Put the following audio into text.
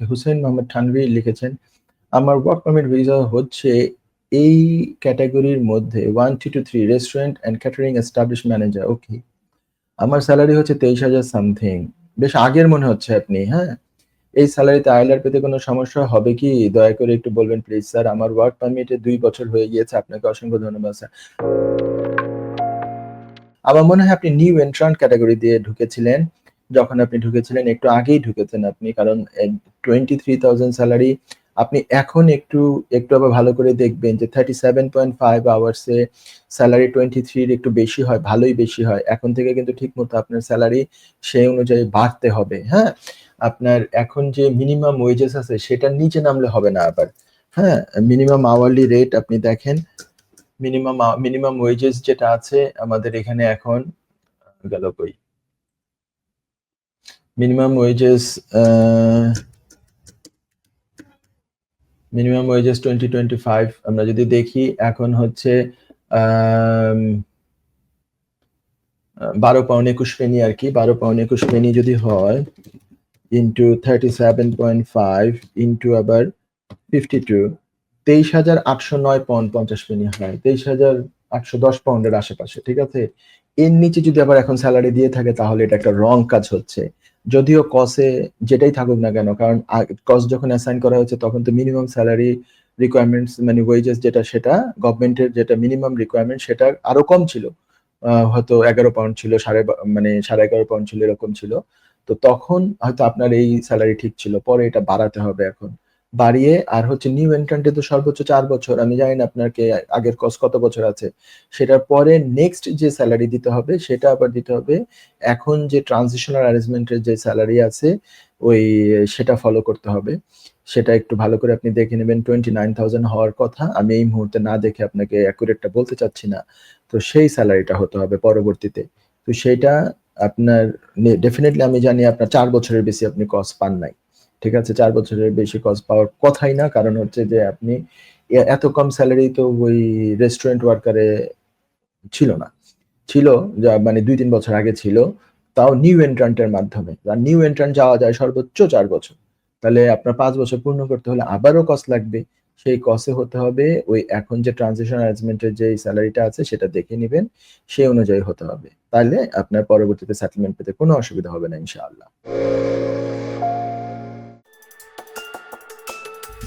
হুসেইন মোহাম্মদ থানভী লিখেছেন, আমার work permit visa হচ্ছে এই ক্যাটাগরির মধ্যে 1 2 two 3 restaurant and catering establish manager. Okay. আমার স্যালারি হচ্ছে ২৩,০০০ সামথিং। বেশ আগের মনে হচ্ছে আপনি, হ্যাঁ? এই স্যালারিতে আইলার পেতে কোনো সমস্যা হবে কি? দয়া করে একটু বলবেন প্লিজ স্যার। আমার ওয়ার্ক পারমিটে ২ বছর হয়ে গিয়েছে। আপনাকে অসংখ্য ধন্যবাদ স্যার। আমার মনে হয় আপনি নিউ এন্ট্রান্ট ক্যাটাগরি দিয়ে ঢুকেছিলেন। যখন আপনি ঢুকেছিলেন একটু আগেই ঢুকেছেন আপনি। কারণ টোয়েন্টি থ্রি 23,000 স্যালারি আপনি এখন একটু, একটু আবার ভালো করে দেখবেন যে 37.5 আওয়ার্স এ স্যালারি টোয়েন্টি থ্রির একটু বেশি হয়, ভালোই বেশি হয়। এখন থেকে কিন্তু ঠিক মতো আপনার স্যালারি সেই অনুযায়ী বাড়তে হবে, হ্যাঁ? আপনার এখন যে মিনিমাম ওয়েজেস আছে সেটার নিচে নামলে হবে না আবার, হ্যাঁ? মিনিমাম আওয়ারলি রেট আপনি দেখেন। মিনিমাম মিনিমাম ওয়েজেস যেটা আছে আমাদের এখানে এখন গেল কই? Minimum wages uh minimum wages 2025 আমরা যদি দেখি এখন হচ্ছে আ ১২ পাউন্ড ২১ পেনি আরকি। ১২ পাউন্ড ২১ পেনি যদি হয় ইনটু 37.5 ইনটু আবার 52 ২৩,৮০৯ পাউন্ড ৫০ পেনি হয়। ২৩,৮১০ পাউন্ডের আশেপাশে, ঠিক আছে? এর নিচে যদি আবার এখন সেলারি দিয়ে থাকে তাহলে এটা একটা রং কাজ হচ্ছে। যদিও কসে যেটাই থাকুক না কেন কারণ কস যখন অ্যাসাইন করা হয়েছে তখন তো মিনিমাম স্যালারি রিকোয়ারমেন্টস মানে ওয়েজেস যেটা সেটা গভর্নমেন্টের যেটা মিনিমাম রিকোয়ারমেন্ট সেটা আরও কম ছিল। হয়তো ১১ পাউন্ড ছিল, সাড়ে মানে সাড়ে এগারো পাউন্ড ছিল এরকম ছিল। তো তখন হয়তো আপনার এই স্যালারি ঠিক ছিল। পরে এটা বাড়াতে হবে এখন। বাড়িয়ে, আর হচ্ছে নিউ এন্ট্রান্ট তো সর্বোচ্চ চার বছর। আমি জানি না আপনাকে আগের কস কত বছর আছে। সেটার পরে নেক্সট যে স্যালারি দিতে হবে, সেটা আবার দিতে হবে এখন যে ট্রান্সিশনাল অ্যারেঞ্জমেন্টের যে স্যালারি আছে, ওই সেটা ফলো করতে হবে। সেটা একটু ভালো করে আপনি দেখে নেবেন টোয়েন্টি নাইন থাউজেন্ড হওয়ার কথা। আমি এই মুহূর্তে না দেখে আপনাকে অ্যাকুরেটটা বলতে চাচ্ছি না। তো সেই স্যালারিটা হতে হবে পরবর্তীতে। তো সেইটা আপনার ডেফিনেটলি আমি জানি আপনার চার বছরের বেশি আপনি কস পান নাই। ঠিক আছে? চার বছরের বেশি কস পাওয়ার কথাই না। কারণ হচ্ছে যে আপনি এত কম স্যালারি তো ওই রেস্টুরেন্ট ওয়ার্কারে ছিল না। ছিল, যা মানে ২-৩ বছর আগে ছিল। তাও নিউ এন্ট্রান্টের মাধ্যমে। আর নিউ এন্ট্রান্ট যাওয়া যায় সর্বোচ্চ চার বছর। তাহলে আপনার পাঁচ বছর পূর্ণ করতে হলে আবারও কস লাগবে। সেই কসে হতে হবে ওই এখন যে ট্রান্সিশন অ্যারেঞ্জমেন্ট এর যেই সেলারিটা আছে সেটা দেখে নেবেন সেই অনুযায়ী হতে হবে। তাহলে আপনার পরবর্তীতে সেটেলমেন্ট পেতে কোনো অসুবিধা হবে না, ইনশাআল্লাহ।